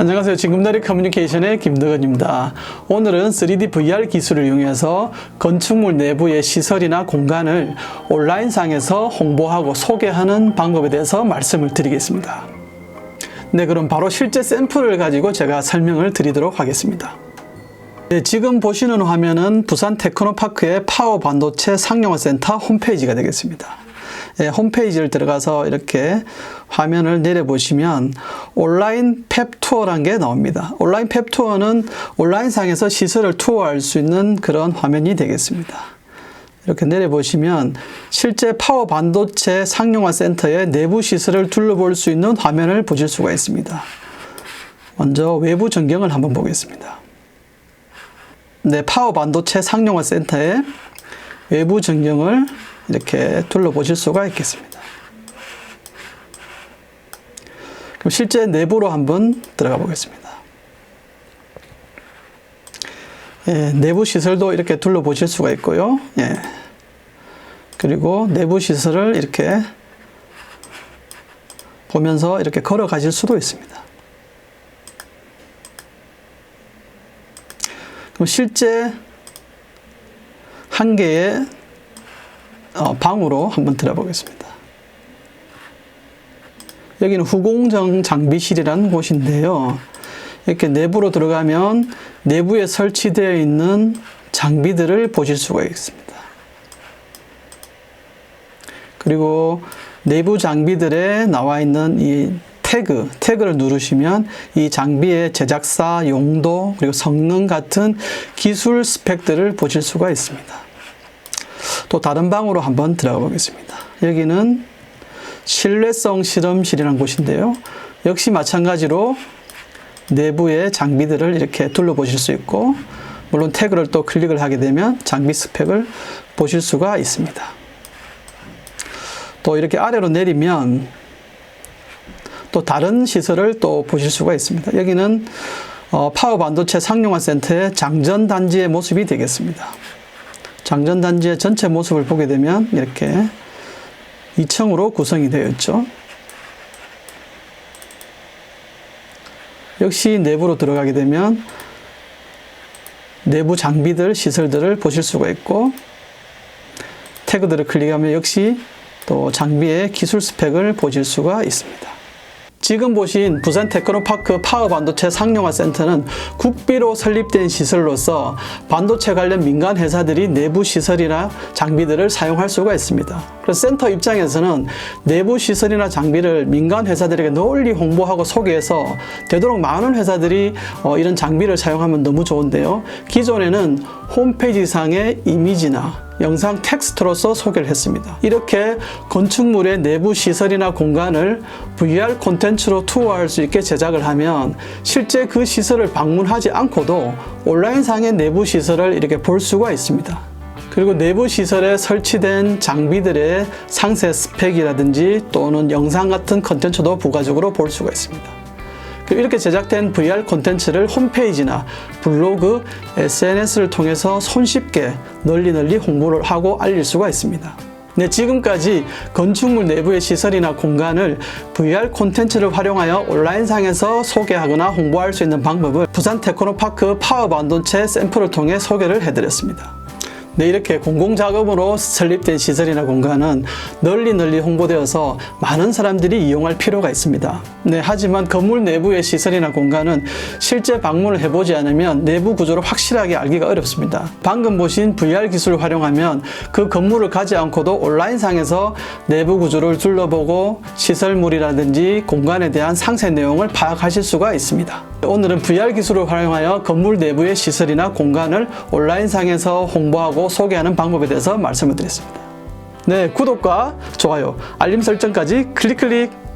안녕하세요. 지금다리 커뮤니케이션의 김덕은입니다. 오늘은 3D VR 기술을 이용해서 건축물 내부의 시설이나 공간을 온라인상에서 홍보하고 소개하는 방법에 대해서 말씀을 드리겠습니다. 네, 그럼 바로 실제 샘플을 가지고 제가 설명을 드리도록 하겠습니다. 네, 지금 보시는 화면은 부산 테크노파크의 파워 반도체 상용화 센터 홈페이지가 되겠습니다. 예, 홈페이지를 들어가서 이렇게 화면을 내려보시면 온라인 펩 투어란 게 나옵니다. 온라인 펩 투어는 온라인상에서 시설을 투어할 수 있는 그런 화면이 되겠습니다. 이렇게 내려보시면 실제 파워 반도체 상용화 센터의 내부 시설을 둘러볼 수 있는 화면을 보실 수가 있습니다. 먼저 외부 전경을 한번 보겠습니다. 네, 파워 반도체 상용화 센터의 외부 전경을 이렇게 둘러보실 수가 있겠습니다. 그럼 실제 내부로 한번 들어가 보겠습니다. 예, 내부 시설도 이렇게 둘러보실 수가 있고요. 예. 그리고 내부 시설을 이렇게 보면서 이렇게 걸어가실 수도 있습니다. 그럼 실제 한 개의 어, 방으로 한번 들어보겠습니다. 여기는 후공정 장비실이라는 곳인데요. 이렇게 내부로 들어가면 내부에 설치되어 있는 장비들을 보실 수가 있습니다. 그리고 내부 장비들에 나와 있는 이 태그, 태그를 누르시면 이 장비의 제작사, 용도, 그리고 성능 같은 기술 스펙들을 보실 수가 있습니다. 또 다른 방으로 한번 들어가 보겠습니다. 여기는 신뢰성 실험실이라는 곳인데요. 역시 마찬가지로 내부의 장비들을 이렇게 둘러보실 수 있고, 물론 태그를 또 클릭을 하게 되면 장비 스펙을 보실 수가 있습니다. 또 이렇게 아래로 내리면 또 다른 시설을 또 보실 수가 있습니다. 여기는 어, 파워 반도체 상용화 센터의 장전 단지의 모습이 되겠습니다. 장전 단지의 전체 모습을 보게 되면 이렇게 2층으로 구성이 되어 있죠. 역시 내부로 들어가게 되면 내부 장비들, 시설들을 보실 수가 있고 태그들을 클릭하면 역시 또 장비의 기술 스펙을 보실 수가 있습니다. 지금 보신 부산 테크노파크 파워 반도체 상용화 센터는 국비로 설립된 시설로서 반도체 관련 민간 회사들이 내부 시설이나 장비들을 사용할 수가 있습니다. 그래서 센터 입장에서는 내부 시설이나 장비를 민간 회사들에게 널리 홍보하고 소개해서 되도록 많은 회사들이 어, 이런 장비를 사용하면 너무 좋은데요. 기존에는 홈페이지상의 이미지나 영상 텍스트로서 소개를 했습니다. 이렇게 건축물의 내부 시설이나 공간을 VR 콘텐츠로 투어할 수 있게 제작을 하면 실제 그 시설을 방문하지 않고도 온라인상의 내부 시설을 이렇게 볼 수가 있습니다. 그리고 내부 시설에 설치된 장비들의 상세 스펙이라든지 또는 영상 같은 컨텐츠도 부가적으로 볼 수가 있습니다. 이렇게 제작된 VR 콘텐츠를 홈페이지나 블로그, SNS를 통해서 손쉽게 널리 널리 홍보를 하고 알릴 수가 있습니다. 네, 지금까지 건축물 내부의 시설이나 공간을 VR 콘텐츠를 활용하여 온라인상에서 소개하거나 홍보할 수 있는 방법을 부산 테크노파크 파워 반도체 샘플을 통해 소개를 해드렸습니다. 네, 이렇게 공공자금으로 설립된 시설이나 공간은 널리 널리 홍보되어서 많은 사람들이 이용할 필요가 있습니다. 네, 하지만 건물 내부의 시설이나 공간은 실제 방문을 해보지 않으면 내부 구조를 확실하게 알기가 어렵습니다. 방금 보신 VR 기술을 활용하면 그 건물을 가지 않고도 온라인상에서 내부 구조를 둘러보고 시설물이라든지 공간에 대한 상세 내용을 파악하실 수가 있습니다. 오늘은 VR 기술을 활용하여 건물 내부의 시설이나 공간을 온라인상에서 홍보하고 소개하는 방법에 대해서 말씀을 드렸습니다. 네, 구독과 좋아요, 알림 설정까지 클릭 클릭